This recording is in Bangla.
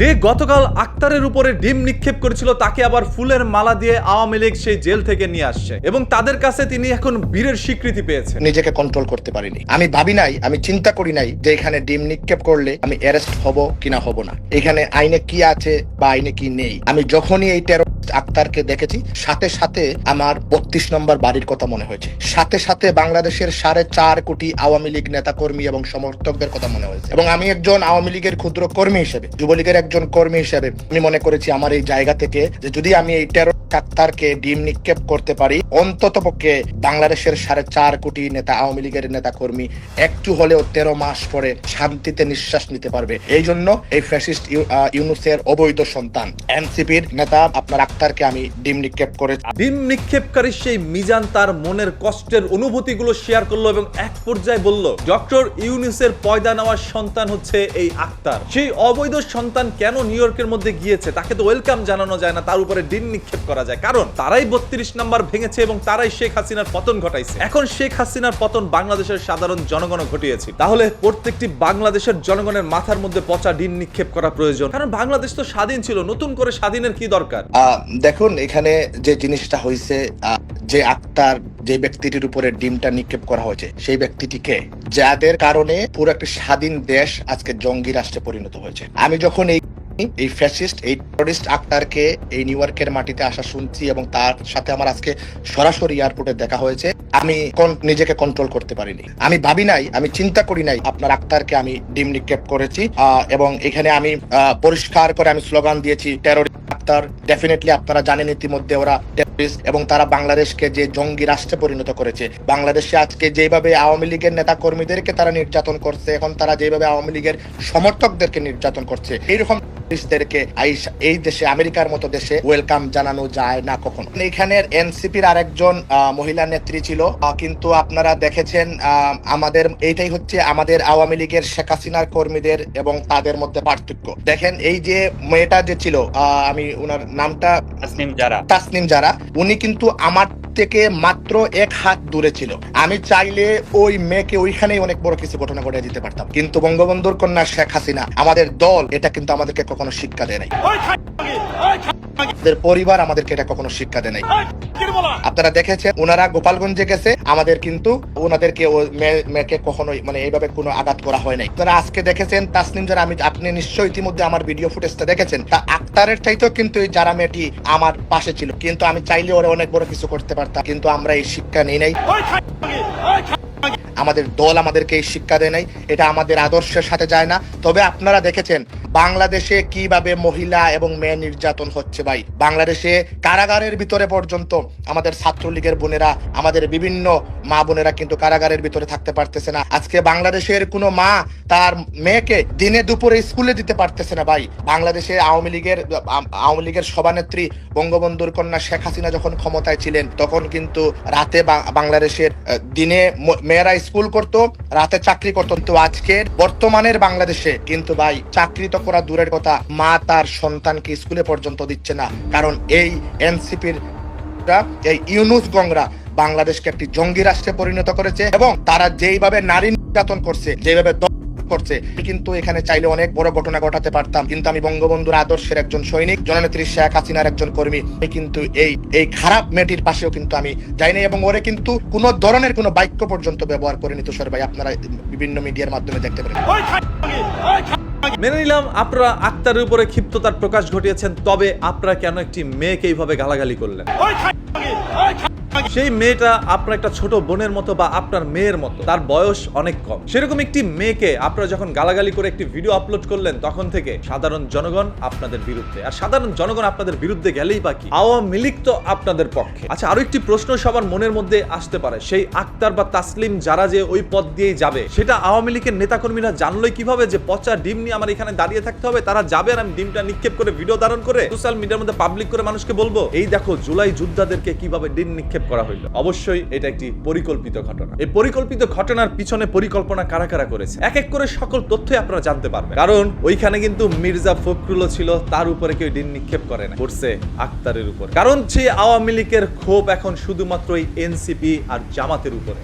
যে গতকাল আক্তারের উপরে ডিম নিক্ষেপ করেছিল, তাকে আবার ফুলের মালা দিয়ে আওয়ামী লীগ সেই জেল থেকে নিয়ে আসছে এবং তাদের কাছে তিনি এখন বীরের স্বীকৃতি পেয়েছে নিজেকে কন্ট্রোল করতে পারিনি। আমি ভাবি নাই, আমি চিন্তা করি নাই যে এখানে ডিম নিক্ষেপ করলে আমি অ্যারেস্ট হব কিনা হব না। এখানে আইনে কি আছে বা আইনে কি নেই? আমি যখনই এই টেরোরিস্ট আক্তারকে দেখেছি। সাথে সাথে আমার বত্রিশ নম্বর বাড়ির কথা মনে হয়েছে। সাথে সাথে বাংলাদেশের সাড়ে চার কোটি আওয়ামী লীগ নেতাকর্মী এবং সমর্থকদের কথা মনে হয়েছে। এবং আমি একজন আওয়ামী লীগের ক্ষুদ্র কর্মী হিসেবে, যুবলীগের একজন কর্মী হিসেবে আমি মনে করেছি আমার এই জায়গা থেকে যে যদি আমি এই টেরো আক্তারকে ডিম নিক্ষেপ করতে পারি। অন্তত পক্ষে বাংলাদেশের সাড়ে চার কোটি নেতা, আওয়ামী লীগের নেতা কর্মী একটু হলেও তেরো মাস পরে শান্তিতে নিঃশ্বাস নিতে পারবে। এই জন্য এই ফ্যাসিস্ট ইউনুসের অবৈধ সন্তান, এনসিপির নেতা আপনার আক্তারকে আমি ডিম নিক্ষেপ করে ডিম নিক্ষেপকারী সেই মিজান তার মনের কষ্টের অনুভূতিগুলো শেয়ার করল এবং এক পর্যায়ে বলল, ডক্টর ইউনিসের পয়দা নেওয়ার সন্তান হচ্ছে এই আক্তার। সেই অবৈধ সন্তান কেন নিউ ইয়র্কের মধ্যে গিয়েছে? তাকে তো ওয়েলকাম জানানো যায় না, তার উপরে ডিম নিক্ষেপ করা যায়। কারণ তারাই বত্রিশ নাম্বার ভেঙেছে এবং তারাই শেখ হাসিনার পতন ঘটাইছে। এখন শেখ হাসিনার পতন বাংলাদেশের সাধারণ জনগণ ঘটিয়েছে। তাহলে প্রত্যেকটি বাংলাদেশের জনগণের মাথার মধ্যে পচা ডিম নিক্ষেপ করা প্রয়োজন। কারণ বাংলাদেশ তো স্বাধীন ছিল, নতুন করে স্বাধীনের কি দরকার? দেখুন, এখানে যে জিনিসটা হয়েছে যে আত্মার যে ব্যক্তিটির উপরে ডিমটা নিক্ষেপ করা হয়েছে, সেই ব্যক্তিটিকে যাদের কারণে পুরো একটা স্বাধীন দেশ আজকে জঙ্গি রাষ্ট্রে পরিণত হয়েছে। আমি যখন এই এই ফ্যাসিস্ট এই আক্তারকে এই নিউ ইয়র্কের মাটিতে আসা শুনছি এবং তার সাথে আমার আজকে সরাসরি এয়ারপোর্টে দেখা হয়েছে। আমি নিজেকে কন্ট্রোল করতে পারিনি। আমি ভাবি নাই, আমি চিন্তা করি নাই, আপনার আক্তারকে আমি ডিম নিক্ষেপ করেছি এবং এখানে আমি পরিষ্কার করে আমি স্লোগান দিয়েছি আক্তার ডেফিনেটলি আপনারা জানেন ইতিমধ্যে ওরা এবং তারা বাংলাদেশকে যে জঙ্গি রাষ্ট্রে পরিণত করেছে। বাংলাদেশে আজকে যেভাবে আওয়ামী লীগের নেতা কর্মীদেরকে তারা নির্যাতন করছে, এখন তারা যেভাবে আওয়ামী লীগের সমর্থকদেরকে নির্যাতন করছে, এইরকম terroristদেরকে এই দেশে আমেরিকার মতো দেশে ওয়েলকাম জানানো যায় না কখনো। এখানের এনসিপির আরেকজন মহিলা নেত্রী ছিল কিন্তু আপনারা দেখেছেন আমাদের এইটাই হচ্ছে আমাদের আওয়ামী লীগের শেখ হাসিনার কর্মীদের এবং তাদের মধ্যে পার্থক্য। দেখেন এই যে মেয়েটা যে ছিল আমি ওনার নামটা তাসনিম যারা। তাসনিম যারা উনি কিন্তু আমার থেকে মাত্র এক হাত দূরে ছিল। আমি চাইলে ওই মেয়েকে ওইখানেই অনেক বড় কিছু ঘটনা ঘটে দিতে পারতাম। কিন্তু বঙ্গবন্ধুর কন্যা শেখ হাসিনা, আমাদের দল, এটা কিন্তু আমাদেরকে কখনো শিক্ষা দেয় নাই। আমাদের পরিবার আমাদেরকে এটা কখনো শিক্ষা দেয় নাই। আপনারা দেখেছেন ওনারা গোপালগঞ্জে গেছে আমাদের কিন্তু ওনাদেরকে ও মেয়েকে কখনোই মানে এইভাবে কোনো আঘাত করা হয় নাই। আপনারা আজকে দেখেছেন তাসনিম যারা আমি আপনি নিশ্চয়ই ইতিমধ্যে আমার ভিডিও ফুটেজটা দেখেছেন। তা আক্তারের চাইতেও কিন্তু এই যারা মেয়েটি আমার পাশে ছিল। কিন্তু আমি চাইলে ওরা অনেক বড় কিছু করতে পারতাম কিন্তু আমরা এই শিক্ষা নেই নাই। আমাদের দল আমাদেরকে এই শিক্ষা দেয় নাই। এটা আমাদের আদর্শের সাথে যায় না। তবে আপনারা দেখেছেন বাংলাদেশে কীভাবে মহিলা এবং মেয়ে নির্যাতন হচ্ছে ভাই? বাংলাদেশে কারাগারের ভিতরে পর্যন্ত আমাদের ছাত্রলীগের বোনেরা, আমাদের বিভিন্ন মা বোনেরা কিন্তু কারাগারের ভিতরে থাকতে পারতেছে না। আজকে বাংলাদেশের কোনো মা তার মেয়েকে দিনে দুপুরে স্কুলে দিতে পারতেছে না ভাই। বাংলাদেশে আওয়ামী লীগের আওয়ামী লীগের সভানেত্রী বঙ্গবন্ধুর কন্যা শেখ হাসিনা যখন ক্ষমতায় ছিলেন, তখন কিন্তু রাতে বাংলাদেশের দিনে মেয়েরা স্কুল করত, রাতে চাকরি করতো। কিন্তু আজকের বর্তমানের বাংলাদেশে কিন্তু ভাই চাকরি তো করা দূরের কথা মা তার সন্তানকে স্কুলে পর্যন্ত দিচ্ছে না। কারণ এই এনসিপির এই ইউনুস গংরা বাংলাদেশকে একটি জঙ্গি রাষ্ট্রে পরিণত করেছে এবং তারা যেইভাবে নারী নির্যাতন করছে যেভাবে করছে কিন্তু এখানে চাইলে অনেক বড় ঘটনা ঘটাতে পারতাম। কিন্তু আমি বঙ্গবন্ধুর আদর্শের একজন সৈনিক, জননেত্রী শেখ হাসিনার একজন কর্মী। কিন্তু এই এই খারাপ মেয়েটির পাশেও কিন্তু আমি যাইনি এবং ওরে কিন্তু কোন ধরনের কোনো বাক্য পর্যন্ত ব্যবহার করিনি তুষার ভাই। আপনারা বিভিন্ন মিডিয়ার মাধ্যমে দেখতে পারেন মেনে নিলাম, আপনারা আক্তারের উপরে ক্ষিপ্ততার প্রকাশ ঘটিয়েছেন, তবে আপনারা কেন একটি মেয়েকে এইভাবে গালাগালি করলেন? সেই মেয়েটা আপনার একটা ছোট বোনের মতো বা আপনার মেয়ের মতো। তার বয়স অনেক কম। সেরকম একটি মেয়েকে আপনারা যখন গালাগালি করে একটি ভিডিও আপলোড করলেন, তখন থেকে সাধারণ জনগণ আপনাদের বিরুদ্ধে। আর সাধারণ জনগণ আপনাদের বিরুদ্ধে গেলেই বাকি আওয়ামী লীগ তো আপনাদের পক্ষে। আচ্ছা আরও একটি প্রশ্ন সবার মনের মধ্যে আসতে পারে। সেই আক্তার বা তাসলিম যারা যে ওই পথ দিয়েই যাবে, সেটা আওয়ামী লীগের নেতাকর্মীরা জানলোই কীভাবে যে পচা ডিম নিয়ে আমার এখানে দাঁড়িয়ে থাকতে হবে? তারা যাবে আর আমি ডিমটা নিক্ষেপ করে ভিডিও ধারণ করে সোশ্যাল মিডিয়ার মধ্যে পাবলিক করে মানুষকে বলব, এই দেখো, জুলাই যোদ্ধাদেরকে কীভাবে ডিম নিক্ষেপ করা হইল। অবশ্যই এটা একটি পরিকল্পিত ঘটনা। এই পরিকল্পিত ঘটনার পিছনে পরিকল্পনা কারা কারা করেছে? এক এক করে সকল তথ্যই আপনারা জানতে পারবেন। কারণ ওইখানে কিন্তু মির্জা ফখরুলও ছিল, তার উপরে কেউ ডিন নিক্ষেপ করে না করছে আক্তারের উপর। কারণ সেই আওয়ামী লীগের ক্ষোভ এখন শুধুমাত্র এই এনসিপি আর জামাতের উপরে।